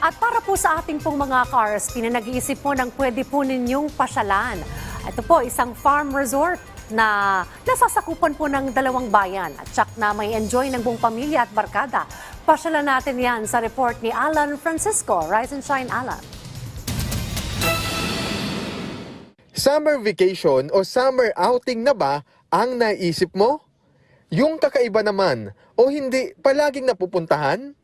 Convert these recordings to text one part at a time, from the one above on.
At para po sa ating pong mga cars, pinanag-iisip po ng pwede po ninyong pasyalan. Ito po, isang farm resort na nasasakupan po ng dalawang bayan at tsak na may enjoy ng buong pamilya at barkada. Pasyalan natin yan sa report ni Alan Francisco. Rise and shine, Alan. Summer vacation o summer outing na ba ang naisip mo? Yung kakaiba naman o hindi palaging napupuntahan?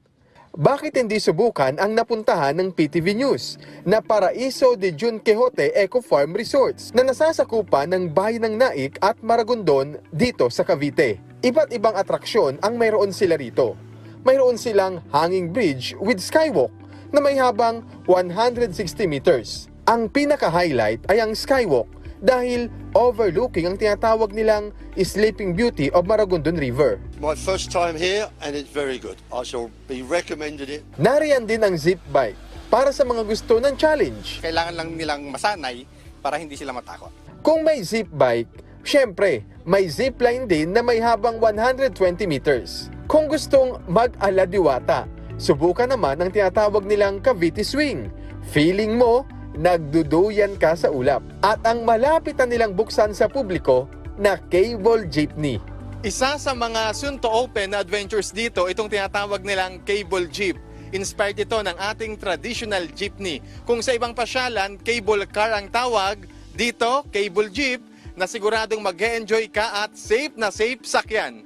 Bakit hindi subukan ang napuntahan ng PTV News na Paraiso de Jun Quixote Eco Farm Resorts na nasasakupan ng bayan ng Naik at Maragondon dito sa Cavite? Iba't ibang atraksyon ang mayroon sila rito. Mayroon silang hanging bridge with skywalk na may habang 160 meters. Ang pinaka-highlight ay ang skywalk dahil overlooking ang tinatawag nilang Sleeping Beauty of Maragondon River. My first time here and it's very good. I shall be recommended it. Nariyan din ang zip bike para sa mga gusto ng challenge. kailangan lang nilang masanay para hindi sila matakot. Kung may zip bike, syempre, may zip line din na may habang 120 meters. Kung gustong mag-aladiwata, subukan naman ang tinatawag nilang Cavite Swing. Feeling mo, nagduduyan ka sa ulap. At ang malapit na nilang buksan sa publiko na cable jeepney. Isa sa mga soon to open na adventures dito, itong tinatawag nilang cable jeep. Inspired ito ng ating traditional jeepney. Kung sa ibang pasyalan, cable car ang tawag, dito, cable jeep, na siguradong mag enjoy ka at safe na safe sakyan.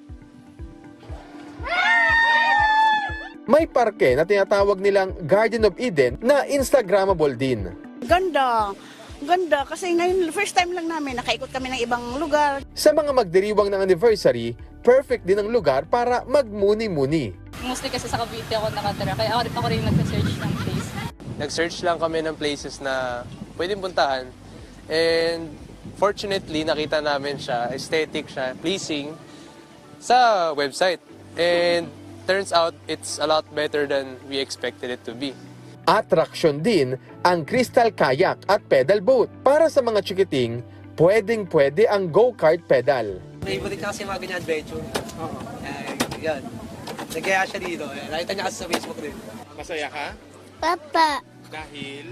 May parke na tinatawag nilang Garden of Eden na Instagrammable din. Ganda. Ganda. Kasi ngayon, first time lang namin, nakaikot kami ng ibang lugar. Sa mga magdiriwang ng anniversary, perfect din ang lugar para magmuni-muni. Mostly kasi sa Cavite ako nakatira, kaya ako, ako rin nag-search ng place. nag-search lang kami ng places na pwedeng puntahan. And fortunately, nakita namin siya, aesthetic siya, pleasing sa website. And turns out, it's a lot better than we expected it to be. Attraction din ang crystal kayak at pedal boat. Para sa mga chikiting, pwedeng pwede ang go-kart pedal. Favorite niya kasi mga ganyan adventure. Oo. Eh, yan. Nagkaya siya dito. Nakita niya kasi sa Facebook din. Masaya ka? Papa, Dahil...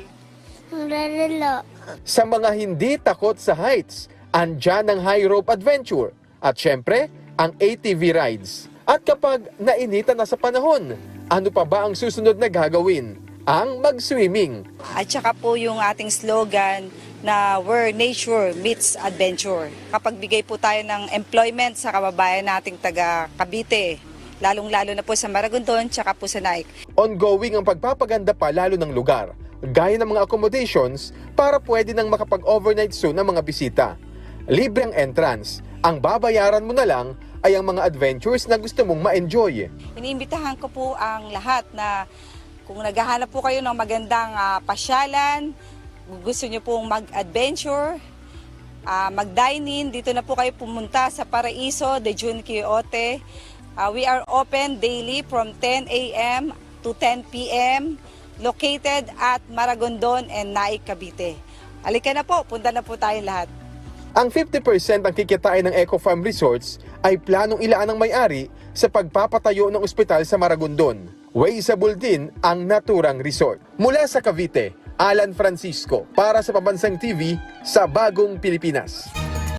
lalo. Sa mga hindi takot sa heights, andyan ang high rope adventure. At syempre, ang ATV rides. At kapag nainitan na sa panahon, ano pa ba ang susunod na gagawin? Ang mag-swimming. At saka po yung ating slogan na where nature meets adventure. Kapag bigay po tayo ng employment sa kababayan nating taga Cavite, lalong-lalo na po sa Maragondon, tsaka po sa Naik. Ongoing ang pagpapaganda pa lalo ng lugar, gaya ng mga accommodations para pwede nang makapag-overnight soon ang mga bisita. Libre ang entrance. Ang babayaran mo na lang ay ang mga adventures na gusto mong ma-enjoy. Iniimbitahan ko po ang lahat na kung naghahanap po kayo ng magandang ah, pasyalan, gusto nyo pong mag-adventure, ah, mag-dine-in, dito na po kayo pumunta sa Paraiso de Jun Quixote. Ah, we are open daily from 10 a.m. to 10 p.m. located at Maragondon and Naik, Cavite. Halika na po, punta na po tayo lahat. Ang 50% ang kikitain ng Eco Farm Resorts ay planong ilaan ng may-ari sa pagpapatayo ng ospital sa Maragondon. Waysable din ang naturang resort. Mula sa Cavite, Alan Francisco para sa Pambansang TV sa Bagong Pilipinas.